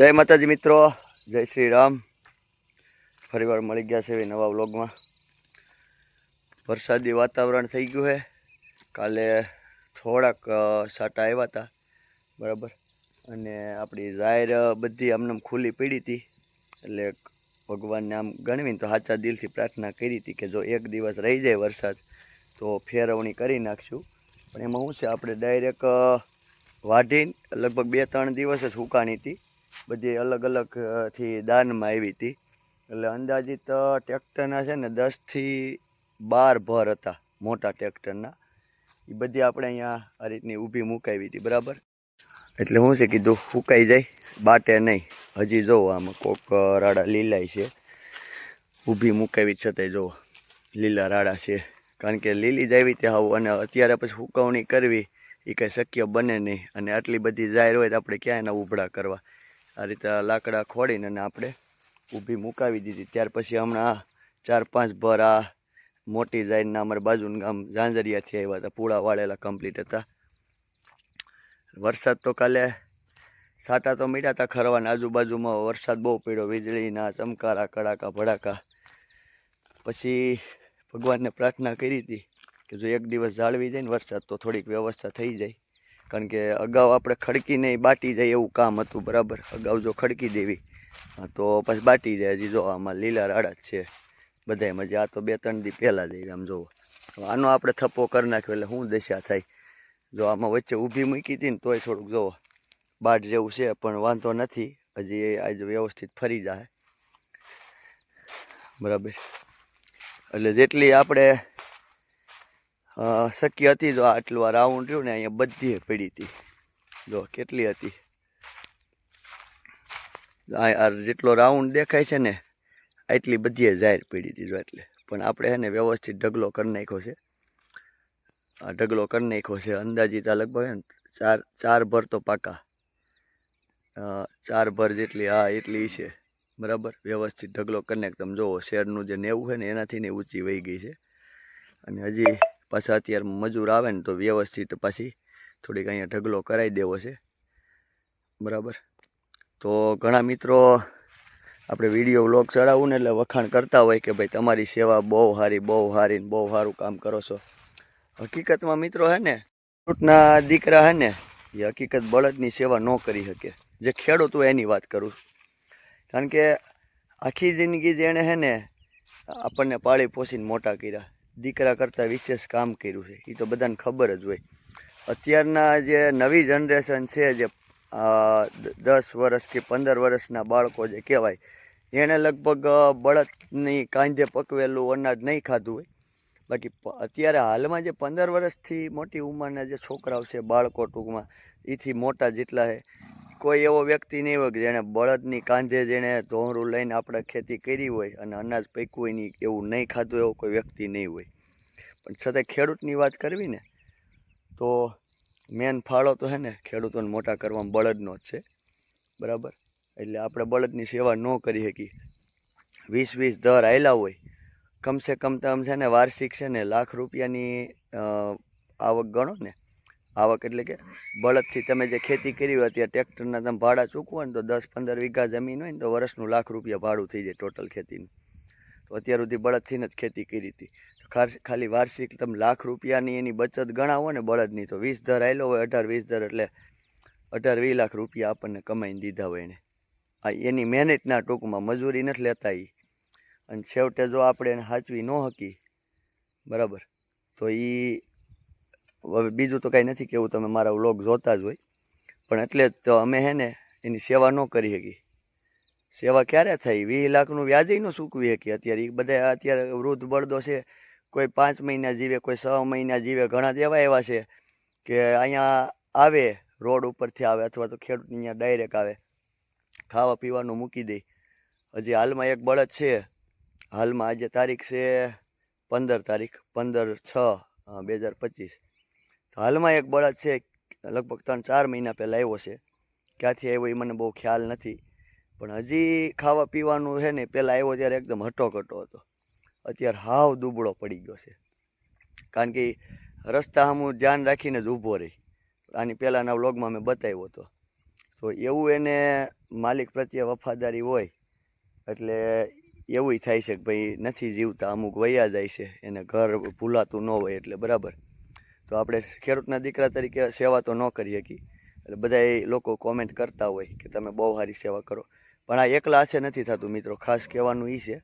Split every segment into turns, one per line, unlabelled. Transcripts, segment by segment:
જય માતાજી મિત્રો, જય શ્રી રામ. ફરીવાર મળી ગયા છે નવા વ્લોગમાં. વરસાદી વાતાવરણ થઈ ગયું છે. કાલે થોડાક સાટા આવ્યા હતા. બરાબર. અને આપણી જાહેર બધી આમને ખુલ્લી પડી હતી. એટલે ભગવાનને આમ ગણવીને તો સાચા દિલથી પ્રાર્થના કરી હતી કે જો એક દિવસ રહી જાય વરસાદ, તો ફેરવણી કરી નાખશું. પણ એમાં શું છે, આપણે ડાયરેક્ટ વાઢીને લગભગ બે ત્રણ દિવસ જ સુકાણી હતી. બધી અલગ અલગથી દાનમાં આવી હતી. એટલે અંદાજિત ટ્રેક્ટરના છે ને દસથી બાર ભર હતા મોટા ટ્રેક્ટરના. એ બધી આપણે અહીંયા આ રીતની ઊભી મુકાવી હતી, બરાબર? એટલે શું છે કીધું ફૂંકાઈ જાય, બાટે નહીં. હજી જોવો આમાં કોક રાડા લીલાય છે. ઊભી મુકાવી છતાંય જોવો. લીલા રાડા છે. કારણ કે લીલી જ આવી ત્યાં આવું અને અત્યારે પછી સુકવણી કરવી એ કંઈ શક્ય બને નહીં. અને આટલી બધી જાહેર હોય તો આપણે ક્યાં એના ઉભડા કરવા. આ રીતે લાકડા ખોડીને અને આપણે ઊભી મુકાવી દીધી. ત્યાર પછી હમણાં ચાર પાંચ ભર આ મોટી જાઈનના અમારે બાજુનું ગામ ઝાંઝરિયાથી આવ્યા હતા. પૂળા વાળેલા કમ્પ્લીટ હતા. વરસાદ તો કાલે સાટા તો મીડ્યા હતા ખરવાના. આજુબાજુમાં વરસાદ બહુ પડ્યો. વીજળીના ચમકારા, કડાકા, ભડાકા. પછી ભગવાનને પ્રાર્થના કરી હતી કે જો એક દિવસ જાળવી જાય ને વરસાદ તો થોડીક વ્યવસ્થા થઈ જાય. કારણ કે અગાઉ આપણે ખડકીને બાટી જાય એવું કામ હતું, બરાબર? અગાઉ જો ખડકી દેવી તો પછી બાટી જાય. હજી જો આમાં લીલા રાડા જ છે. બધાય મજા. આ તો બે ત્રણ દી પહેલાં જ આમ જોવો. આનો આપણે થપ્પો કરી નાખ્યો એટલે શું દશા થાય? જો આમાં વચ્ચે ઊભી મૂકી હતી ને તોય થોડુંક જોવો. બાટ જેવું છે, પણ વાંધો નથી. હજી આજે વ્યવસ્થિત ફરી જાય. બરાબર? એટલે જેટલી આપણે શક્ય હતી જો આટલું આ રાઉન્ડ રહ્યું ને અહીંયા બધી પડી હતી. જો કેટલી હતી? આ જેટલો રાઉન્ડ દેખાય છે ને, આટલી બધી જાહેર પડી હતી જો એટલે. પણ આપણે છે ને વ્યવસ્થિત ઢગલો કરી નાખ્યો છે. આ ઢગલો કરી નાખ્યો છે. અંદાજિત આ લગભગ ને ચાર ચાર ભર તો પાકા. ચાર ભર જેટલી, હા, એટલી છે. બરાબર? વ્યવસ્થિત ઢગલો કરી તમે જુઓ શેરનું જે નેવું છે ને, એનાથી ને ઊંચી વહી ગઈ છે. અને હજી પાછા અત્યારે મજૂર આવે ને તો વ્યવસ્થિત પાછી થોડીક અહીંયા ઢગલો કરાવી દેવો છે. બરાબર? તો ઘણા મિત્રો આપણે વીડિયો વ્લોગ ચડાવવું ને એટલે વખાણ કરતા હોય કે ભાઈ તમારી સેવા બહુ સારી બહુ સારી બહુ સારું કામ કરો છો. હકીકતમાં મિત્રો હે ને, ખેડૂતના દીકરા હે ને, એ હકીકત બળદની સેવા ન કરી શકે. જે ખેડૂત હોય એની વાત કરું કારણ કે આખી જિંદગી જેણે હે ને આપણને પાળી પોષીને મોટા કર્યા. દીકરા કરતાં વિશેષ કામ કર્યું છે. એ તો બધાને ખબર જ હોય. અત્યારના જે નવી જનરેશન છે, જે દસ વર્ષ કે પંદર વર્ષના બાળકો જે કહેવાય એણે લગભગ બળદની કાંધે પકવેલું અનાજ નહીં ખાધું હોય. બાકી અત્યારે હાલમાં જે પંદર વર્ષથી મોટી ઉંમરના જે છોકરાઓ છે, બાળકો ટૂંકમાં એથી મોટા જેટલા છે કોઈ એવો વ્યક્તિ નહીં હોય કે જેણે બળદની કાંધે જેણે ધોંરું લઈને આપણે ખેતી કરી હોય અને અનાજ પૈકું હોય નહીં એવું નહીં ખાધું એવો કોઈ વ્યક્તિ નહીં હોય. પણ છતાં ખેડૂતની વાત કરવી ને, તો મેન ફાળો તો હે ને ખેડૂતોને મોટા કરવામાં બળદનો જ છે. બરાબર? એટલે આપણે બળદની સેવા ન કરી શકીએ. વીસ વીસ દર આવેલા હોય, કમસે કમ તમે છે ને વાર્ષિક છે ને લાખ રૂપિયાની આવક ગણો ને આવક એટલે કે બળદથી તમે જે ખેતી કરી હોય ત્યાં ટ્રેક્ટરના તમે ભાડા ચૂકવો ને તો દસ પંદર વીઘા જમીન હોય ને તો વર્ષનું લાખ રૂપિયા ભાડું થઈ જાય ટોટલ ખેતીનું. તો અત્યાર સુધી બળદથી જ ખેતી કરી હતી. તો ખાલી વાર્ષિક તમે લાખ રૂપિયાની એની બચત ગણાવો ને બળદની તો વીસ ધર આવેલો હોય, અઢાર વીસ ધર એટલે અઢાર વીસ લાખ રૂપિયા આપણને કમાઈને દીધા હોય એને. આ એની મહેનતના ટૂંકમાં મજૂરી નથી લેતા એ અને છેવટે જો આપણે એને સાચવી ન હકી, બરાબર? તો એ હવે બીજું તો કાંઈ નથી કેવું તમે મારા વ્લોગ જોતા જ હોય. પણ એટલે જ તો અમે હે ને એની સેવા ન કરી શકી સેવા ક્યારે થઈ વીસ લાખનું વ્યાજે ન ચૂકવી શકીએ અત્યારે. એ બધા અત્યારે વૃદ્ધ બળદો છે, કોઈ પાંચ મહિના જીવે, કોઈ છ મહિના જીવે. ઘણા એવા એવા છે કે અહીંયા આવે, રોડ ઉપરથી આવે અથવા તો ખેડૂત અહીંયા ડાયરેક્ટ આવે. ખાવા પીવાનું મૂકી દે. હજી હાલમાં એક બળદ છે. હાલમાં આજે તારીખ છે પંદર તારીખ, પંદર છ બે હજાર પચીસ. હાલમાં એક બળદ છે, લગભગ ત્રણ ચાર મહિના પહેલાં આવ્યો છે. ક્યાંથી આવ્યો એ મને બહુ ખ્યાલ નથી. પણ હજી ખાવા પીવાનું છે ને, પહેલાં આવ્યો ત્યારે એકદમ હટોકટો હતો. અત્યારે હાવ દુબળો પડી ગયો છે. કારણ કે રસ્તા હું ધ્યાન રાખીને જ ઊભો રહી. આની પહેલાંના વ્લોગમાં મેં બતાવ્યો હતો. તો એવું એને માલિક પ્રત્યે વફાદારી હોય, એટલે એવું થાય છે કે ભાઈ નથી જીવતા, અમુક વયા જાય છે, એને ઘર ભૂલાતું ન હોય એટલે બરાબર. તો આપણે ખેડૂતના દીકરા તરીકે સેવા તો ન કરી શકીએ. એટલે બધા એ લોકો કોમેન્ટ કરતા હોય કે તમે બહુ સારી સેવા કરો. પણ આ એકલા હાથે નથી થતું મિત્રો. ખાસ કહેવાનું એ છે.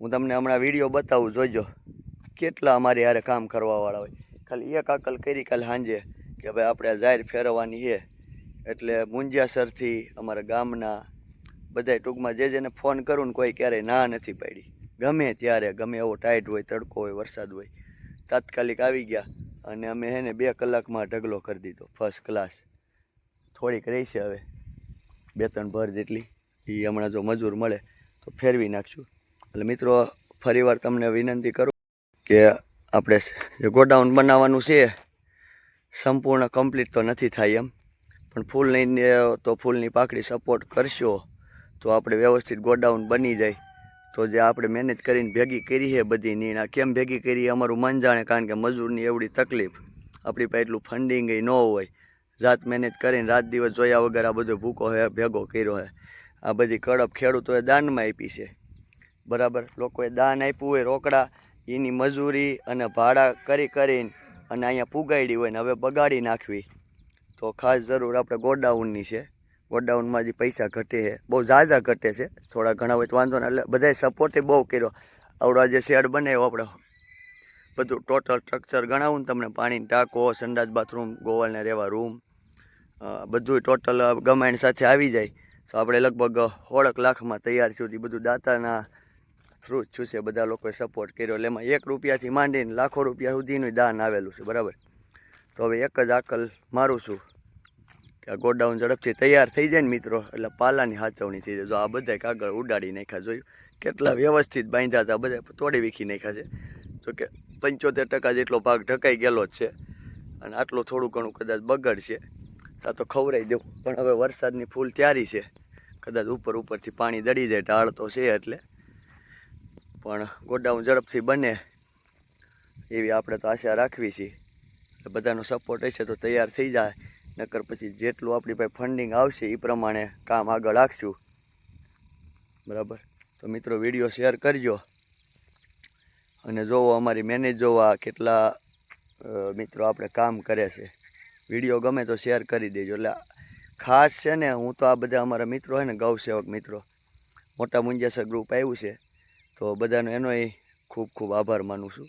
હું તમને હમણાં વીડિયો બતાવું જોઈજો કેટલા અમારી હારે કામ કરવાવાળા હોય. ખાલી એક આકલ કરી કાલે સાંજે કે ભાઈ આપણે જાહેર ફેરવવાની છે. એટલે મુંજિયાસરથી અમારા ગામના બધાય ટૂંકમાં જે જેને ફોન કરું ને કોઈ ક્યારેય ના નથી પાડી. ગમે ત્યારે, ગમે એવો ટાઈટ હોય, તડકો હોય, વરસાદ હોય. તાત્કાલિક આવી ગયા અને અમે એને બે કલાકમાં ઢગલો કરી દીધો ફર્સ્ટ ક્લાસ થોડીક રહી છે હવે, બે ત્રણ ભર જેટલી. એ હમણાં જો મજૂર મળે તો ફેરવી નાખશું. એટલે મિત્રો, ફરીવાર તમને વિનંતી કરું કે આપણે જે ગોડાઉન બનાવવાનું છે, સંપૂર્ણ કમ્પ્લીટ તો નથી થાય એમ. પણ ફૂલની, તો ફૂલની પાકડી સપોર્ટ કરશો તો આપણે વ્યવસ્થિત ગોડાઉન બની જાય. તો જે આપણે મહેનત કરીને ભેગી કરી છે બધી નીણા કેમ ભેગી કરી અમારું મન જાણે, કારણ કે મજૂરની એવડી તકલીફ. આપણી પાસે એટલું ફંડિંગ ન હોય. જાત મહેનત કરીને રાત દિવસ જોયા વગર આ બધો ભૂકો હે, ભેગો કર્યો હે. આ બધી કડપ ખેડૂતોએ દાનમાં આપી છે. બરાબર? લોકોએ દાન આપ્યું હોય રોકડા, એની મજૂરી અને ભાડા કરી કરીને અને અહીંયા પુગાડી હોય ને હવે બગાડી નાખવી. તો ખાસ જરૂર આપણે ગોડાઉનની છે. ગોડાઉનમાં જે પૈસા ઘટે છે, બહુ ઝાઝા ઘટે છે, થોડા ઘણા હોય તો વાંધો ને, એટલે બધાએ સપોર્ટે બહુ કર્યો. આવડો જે શેડ બનાવ્યો આપણો બધું ટોટલ સ્ટ્રક્ચર ગણાવું ને તમને, પાણીની ટાંકો, સંડાસ બાથરૂમ ગોવાળને રહેવા રૂમ બધું ટોટલ ગમાયણ સાથે આવી જાય. તો આપણે લગભગ સોળક લાખમાં તૈયાર થયું હતું બધું દાતાના થ્રુ જ છે બધા લોકોએ સપોર્ટ કર્યો. એટલે એમાં એક રૂપિયાથી માંડીને લાખો રૂપિયા સુધીનું દાન આવેલું છે, બરાબર? તો હવે એક જ આકલ મારું છું. કે આ ગોડાઉન ઝડપથી તૈયાર થઈ જાય ને મિત્રો, એટલે પાલાની સાચવણી થઈ જાય. જો આ બધા કાગળ ઉડાડી નાખ્યા, જોયું? કેટલા વ્યવસ્થિત બાંધ્યા હતા બધા તોડી વીખી નાખ્યા છે. જો કે પંચોતેર ટકા જેટલો ભાગ ઢકાઈ ગયેલો જ છે અને આટલું થોડું ઘણું કદાચ બગડશે, તા તો ખવરાઈ દઉં. પણ હવે વરસાદની ફૂલ તૈયારી છે. કદાચ ઉપર ઉપરથી પાણી દડી જાય ઢાળ તો છે એટલે. પણ ગોડાઉન ઝડપથી બને એવી આપણે તો આશા રાખવી છીએ બધાનો સપોર્ટ હશે તો તૈયાર થઈ જાય. નકર પછી જેટલું આપણી પાસે ફંડિંગ આવશે એ પ્રમાણે કામ આગળ રાખશું. બરાબર? તો મિત્રો વીડિયો શેર કરજો. અને જોવો અમારી મેનેજ જોવા કેટલા મિત્રો આપણે કામ કરે છે. વીડિયો ગમે તો શેર કરી દેજો. એટલે ખાસ છે ને, હું તો આ બધા અમારા મિત્રો હોય ને, ગૌસેવક મિત્રો, મોટા મુંજાસર ગ્રુપ આવ્યું છે, તો બધાનો એનોય ખૂબ ખૂબ આભાર માનું છું.